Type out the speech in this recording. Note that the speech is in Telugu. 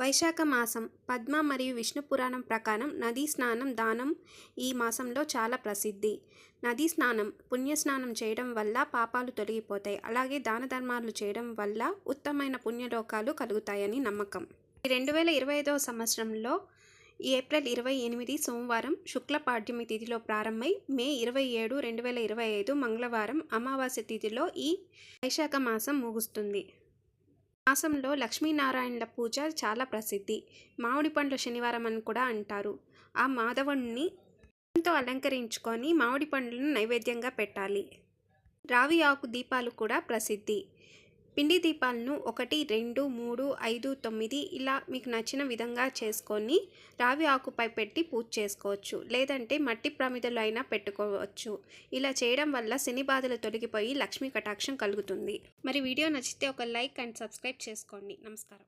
వైశాఖ మాసం పద్మ మరియు విష్ణు పురాణం ప్రకారం నదీ స్నానం దానం ఈ మాసంలో చాలా ప్రసిద్ధి. నదీ స్నానం పుణ్యస్నానం చేయడం వల్ల పాపాలు తొలగిపోతాయి. అలాగే దాన ధర్మాలు చేయడం వల్ల ఉత్తమమైన పుణ్యలోకాలు కలుగుతాయని నమ్మకం. రెండు వేల ఇరవై ఐదవ సంవత్సరంలో ఏప్రిల్ ఇరవై ఎనిమిది సోమవారం శుక్ల పాడ్యమి తిథిలో ప్రారంభమై మే ఇరవై ఏడు రెండు వేల ఇరవై ఐదు మంగళవారం అమావాస్య తిథిలో ఈ వైశాఖ మాసం ముగుస్తుంది. మాసంలో లక్ష్మీనారాయణుల పూజ చాలా ప్రసిద్ధి. మామిడి పండ్ల శనివారం అని కూడా అంటారు. ఆ మాధవుణ్ణి ఎంతో అలంకరించుకొని మామిడి పండ్లను నైవేద్యంగా పెట్టాలి. రావి ఆకు దీపాలు కూడా ప్రసిద్ధి. పిండి దీపాలను ఒకటి రెండు మూడు ఐదు తొమ్మిది ఇలా మీకు నచ్చిన విధంగా చేసుకొని రావి ఆకుపై పెట్టి పూజ చేసుకోవచ్చు. లేదంటే మట్టి ప్రమిదలు అయినా పెట్టుకోవచ్చు. ఇలా చేయడం వల్ల శని బాధలు తొలగిపోయి లక్ష్మీ కటాక్షం కలుగుతుంది. మరి వీడియో నచ్చితే ఒక లైక్ అండ్ సబ్స్క్రైబ్ చేసుకోండి. నమస్కారం.